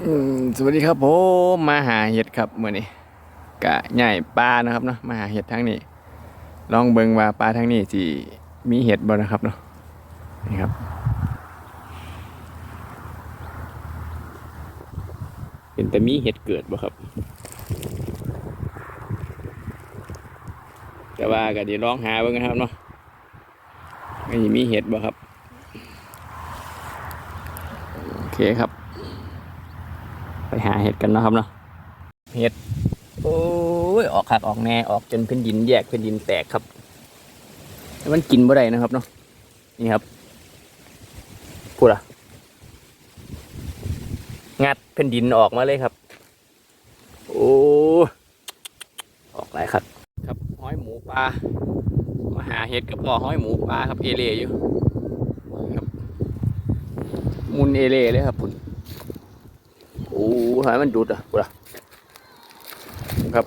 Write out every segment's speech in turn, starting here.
สวัสดีครับผมมาหาเห็ดครับเมื่อนี้กะใหญ่ปลานะครับเนาะมาหาเห็ดทั้งนี้ ลองเบิงว่าปลาทั้งนี้สิมีเห็ดบ่นะครับเนาะนี่ครับ เป็นแต่มีเห็ดเกิดบ่ครับ แต่ว่าก็ดี๋ยวลองหาเบิ่งนะครับเนาะไม่มีเห็ดบ่ครับโอเคครับ หาเห็ดกันนะครับเนาะเห็ดโอ้ยออกคักออกแน่ออกจนพื้นดินแยกพื้นดินแตกครับมันกินบ่ได้นะครับเนาะนี่ครับพูดอะงัดพื้นดินออกมาเลยครับ โอ้ออกหลายครับ ครับห้อยหมูปลามาหาเห็ดกับพ่อห้อยหมูปลาครับเอเล่อยู่ครับมุนเอเล่เลยครับคุณ อ้หายมันดูดอะกูละครับ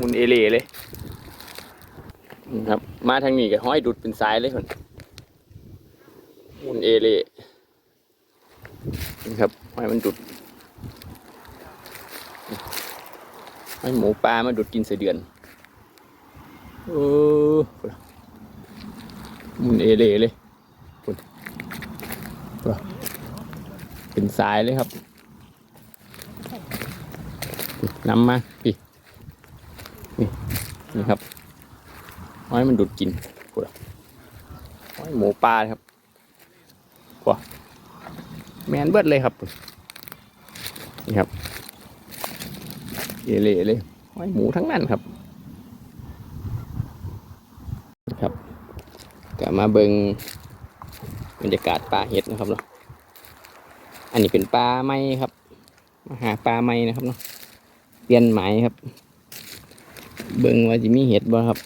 มุนเอเล่เลยนะครับ มาทางนี้ก็ห้อยดูดเป็นสายเลยคนมุนเอเล่นะครับห้มันดูดให้หมูปลามาดูดกินเสยเดือนโอ้กูล่ะหมุนเอเล่เลย เป็นสายเลยครับนำมาพี่นี่นี่ครับห้อยมันดูดกินกูละห้อยหมูปลาครับว้าแมนเบิดเลยครับ นี่ครับเอเล่เลยห้อยหมูทั้งนั้นครับ ครับกลับมาเบิงบรรยากาศปลาเห็ดนะครับเนาะ อันนี้เป็นปลาไม้ครับ มาหาปลาไม้นะครับเนาะ เปลี่ยนหมายครับ เบิ่งว่าจะมีเห็ดบ่ครับ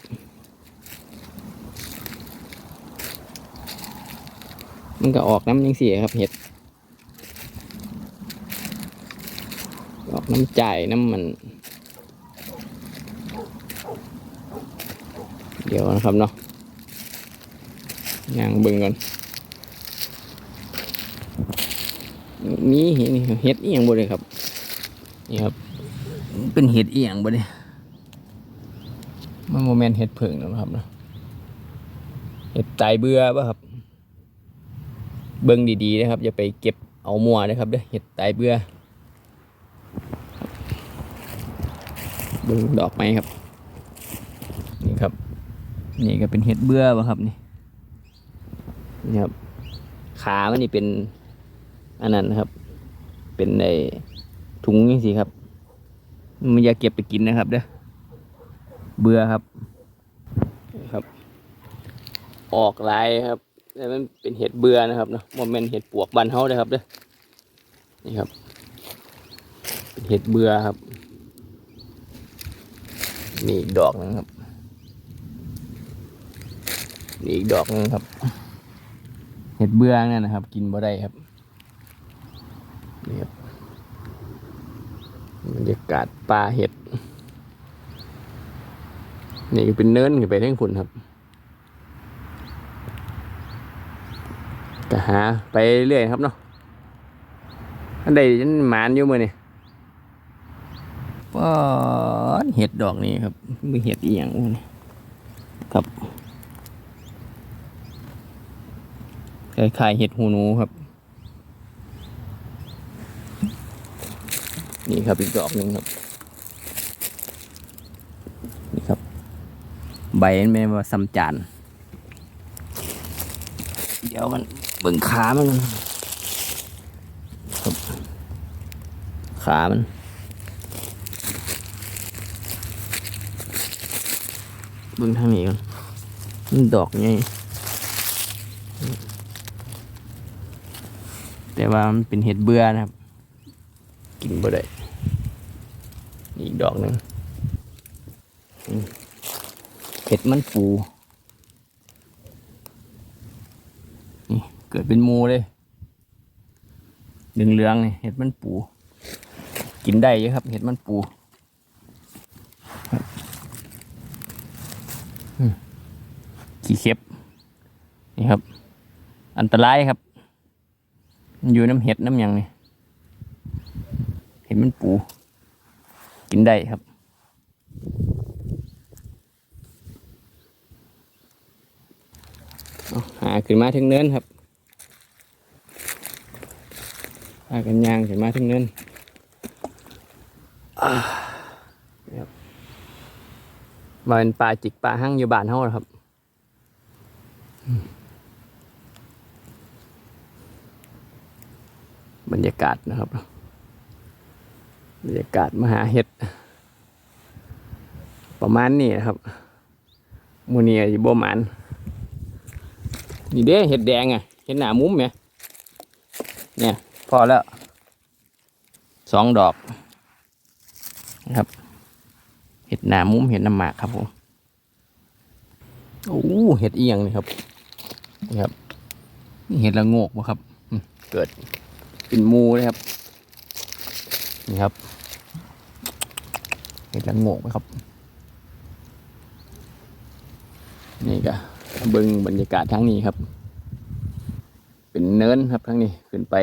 มันก็ออกน้ำยังเสียครับเห็ด ออกน้ำจ่ายน้ำมัน เดี๋ยวนะครับเนาะย่างเบิ่งก่อน มีเห็ดนี่เห็ดเอียงบ่เลยครับ นี่ครับ เป็นเห็ดเอียงบ่เนี่ยมันโมเมนเห็ดเผิงนะครับเนาะเห็ดตายเบื่อป่ะครับ เบิ่งดีๆนะครับอย่าไปเก็บเอามัวนะครับเด้อเห็ดตายเบื่อเบิ่งดอกไม้ครับ นี่ครับ นี่ก็เป็นเห็ดเบื่อป่ะครับนี่นี่ครับขามันนี่เป็น อันนั้นนะครับ เป็นในถุงยังสิครับ มันอย่าเก็บไปกินนะครับเด้อเบื่อครับ ครับ ออกลายครับแต่มันเป็นเห็ดเบื่อนะครับเนาะโมเมนเห็ดปวกบันเฮาเลยครับเด้อนี่ครับ เป็นเห็ดเบื่อครับนี่อีกดอกนึงครับนี่อีกดอกนึงครับ เห็ดเบื่อนั่นนะครับ กินบ่ได้ครับ นี่ครับบรรยากาศป่าเห็ด นี่ก็เป็นเนินขึ้นไปทั้งคุณครับก็หาไปเรื่อยครับเนาะอันใดยันหมานอยู่มือนี่ป้อนเห็ดดอกนี้ครับมีเห็ดอีหยังนี่ครับคล้ายๆเห็ดหูหนูครับ นี่ ครับอีกดอกหนึ่งครับนี่ครับ ใบมันไม่ว่าซ้ำจานเดี๋ยวมันเบิ่งขามันครับขามันเบิ่งทางนี้ก่อนมันดอกไงแต่ว่ามันเป็นเห็ดเบื่อนะครับ กินบ่ได้ อีกดอกหนึ่งเห็ดมันฟูนี่เกิดเป็นมูเลยดึงเหลืองนี่เห็ดมันปู กินได้เยอะครับ เห็ดมันปูขี้เข็บนี่ครับ อันตรายครับ อยู่น้ำเห็ดน้ำยังนี่เห็นมันปู กินได้ครับเอาหาขึ้นมาถึงเนินครับพากันย่างขึ้นมาถึงเนินอ่านี่ครับมาเป็นปลาจิกปลาหั่งอยู่บ้านเฮาเหรอครับอืมบรรยากาศนะครับ บรรยากาศมหาเห็ด ประมาณนี้นะครับมูเนียอยู่บ่มันนี่เด้เห็ดแดงอะเห็ดหนามุ้มไหมเนี่ย พอแล้วสองดอกนะครับเห็ดหนามุ้มเห็ดน้ำหมากครับผมโอ้เห็ดเอียงนี่ครับนี่ครับนี่เห็ดละโงกวะครับ เกิดเป็นมูเลยครับ นี่ครับเห็ดละโงกนะครับ นี่ก็เบิ่งบรรยากาศทั้งนี้ครับ เป็นเนินครับทั้งนี้ขึ้นไป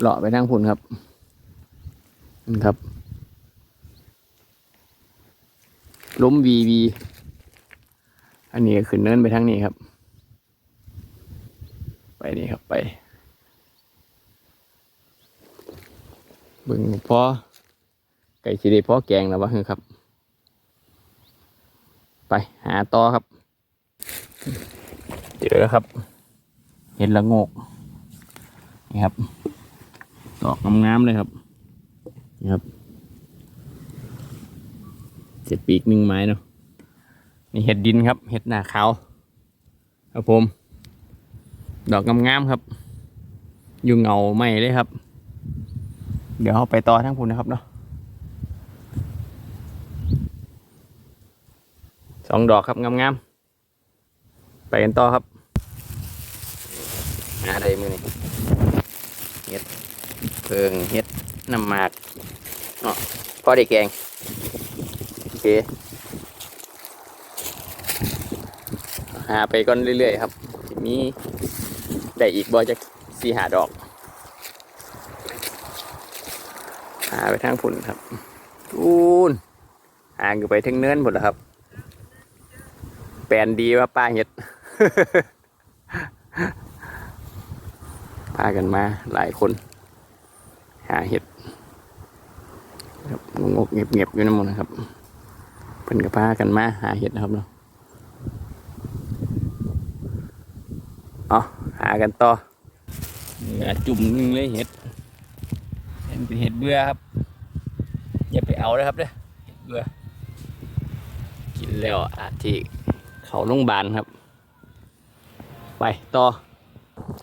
เลาะไปทางพุ่นครับนี่ครับล้มวีวีอันนี้ก็ขึ้นเนินไปทางนี้ครับ ไปนี่ครับไป บิ่งพอไก่ชีได้พอแกงแล้ววะครับ ไปหาต่อครับ เจอแล้วครับ เห็ดละโงกนี่ครับดอกงามๆเลยครับนี่ครับเจ็ดปีกหนึ่งไม้เนาะนี่เห็ดดินครับ เห็ดหน้าขาวครับผม ดอกงามๆครับ อยู่เงาไม่เลยครับ เดี๋ยวเราไปต่อทั้งพุ่นนะครับเนาะสองดอกครับงามๆไปกันต่อครับหาได้มือนี่เฮ็ดเพิงเฮ็ดน้ำหมากเนาะพอได้แกงโอเคหาไปก่อนเรื่อยๆครับ มีได้อีกบ่จะสี่หาดอก หาไปทางฝุ่นครับอูนห่างอยู่ไปถึงเนินหมดแล้วครับ แปลนดีว่าป้าเห็ดพากันมาหลายคน หาเห็ดครับงกๆเงียบๆอยู่นั่นหมดนะครับเพิ่นก็พากันมาหาเห็ดนะครับเนาะเอาหากันต่อเหลือจุ่มหนึงเลยเห็ด เห็นเป็นเห็ดเบื่อครับ อย่าไปเอาเลยครับเด้อเห็ดเบื่อกินแล้วอาที่เขาโรงพยาบาลครับ ไปต่อ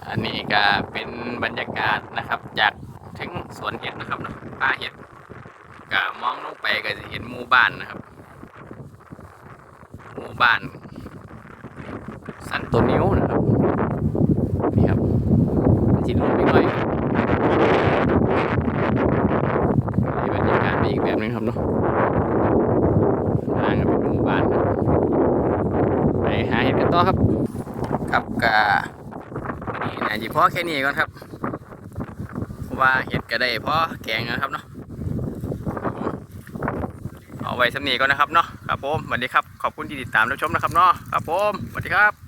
อันนี้ก็เป็นบรรยากาศนะครับ จากถึงสวนเห็ดนะครับนะป่าเห็ดก็มองลงไปก็จะเห็นหมู่บ้านนะครับหมู่บ้าน สันตนิวนะครับนี่ครับมันลุกไปหน่อยนี่บรรยากาศเป็น อีกแบบหนึงครับเนาะทางเป็นหมู่บ้านครับไปหาเห็ดกันต่อครับครับกะนี่นะจีพ่อแค่นี้ก่อนครับเพราะว่าเห็ดก็ได้พ่อแกงนะครับเนาะเอาไว้สำนีก่อนนะครับเนาะครับผมสวัสดีครับขอบคุณที่ติดตามรับชมนะครับเนาะครับผมสวัสดีครับ